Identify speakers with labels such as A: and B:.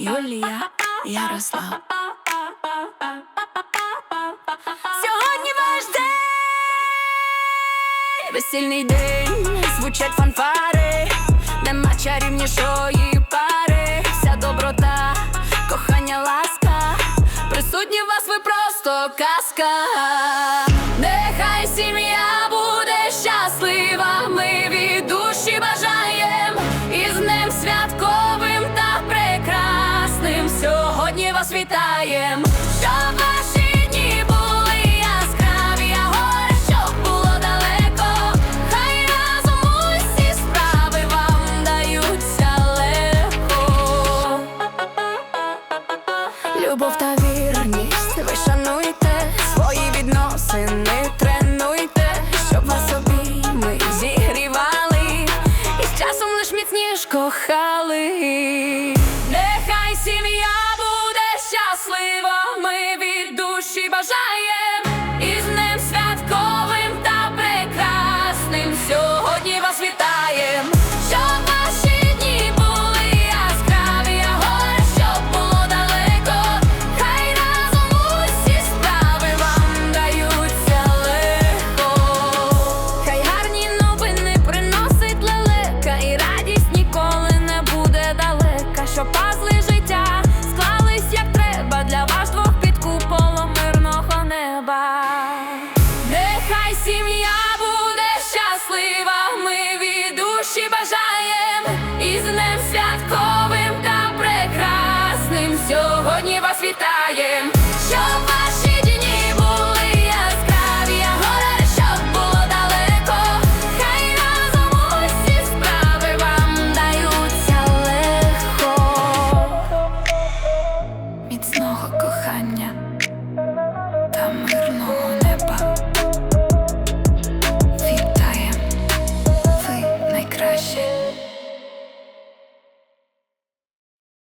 A: Юлія Ярослав. Сьогодні ваш день, весільний день, звучать фанфари, нема чарівнішої пари, вся доброта, кохання, ласка, присутні вас ви просто казка. Нехай сім'я вас щоб ваші дні були яскраві, а горе, щоб було далеко. Хай разом усі справи вам даються легко. Любов та вірність, ви шануйте свої відносини, тренуйте, щоб вас обійми зігрівали, і з часом лиш міцніш кохали. Душі бажаємо. сім'я буде щаслива, ми від душі бажаєм і з ним святковим та прекрасним. Сьогодні вас вітаєм. Щоб ваші дні були яскраві, я горе, щоб було далеко. Хай разом усі справи вам даються легко. Міцного кохання.